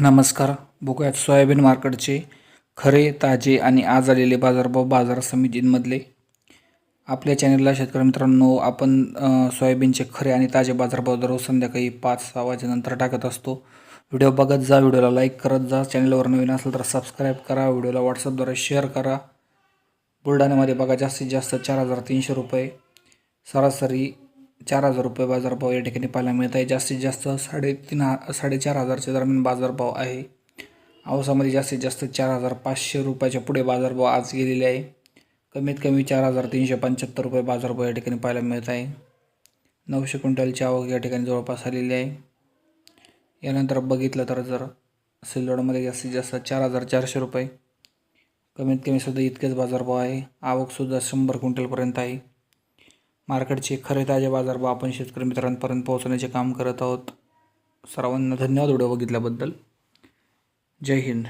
नमस्कार. बघूयात सोयाबीन मार्केटचे खरे ताजे आणि आज आलेले बाजारभाव बाजार समितींमधले. आपल्या चॅनलला शेतकरी मित्रांनो आपण सोयाबीनचे खरे आणि ताजे बाजारभाव दररोज संध्याकाळी पाच सहा वाजेनंतर टाकत असतो. व्हिडिओ बघत जा व्हिडिओला लाईक करत जा. चॅनलवर नवीन असेल तर सबस्क्राईब करा. व्हिडिओला व्हॉट्सअपद्वारे शेअर करा. बुलढाण्यामध्ये बघा जास्तीत जास्त चार हजार तीनशे रुपये सरासरी चार हजार रुपये बाजारभाव या ठिकाणी पाहायला मिळत आहे जास्तीत जास्त साडेतीन हा साडेचार हजारच्या दरम्यान बाजारभाव आहे. औसामध्ये जास्तीत जास्त चार हजार पाचशे रुपयाच्या पुढे बाजारभाव आज गेलेले आहे. कमीत कमी चार हजार तीनशे पंच्याहत्तर रुपये बाजारभाव या ठिकाणी पाहायला मिळत आहे नऊशे क्विंटलची आवक या ठिकाणी जवळपास आलेली आहे. यानंतर बघितलं तर जर सिल्लोडमध्ये जास्तीत जास्त चार हजार चारशे रुपये. कमीत कमी सुद्धा इतकेच बाजारभाव आहे. आवकसुद्धा शंभर क्विंटलपर्यंत आहे. मार्केटचे खरे ताजे बाजारभाव आपण शेतकरी मित्रांपर्यंत पोहोचवण्याचे काम करत आहोत. सर्वांना धन्यवाद व्हिडिओ बघितल्याबद्दल. जय हिंद.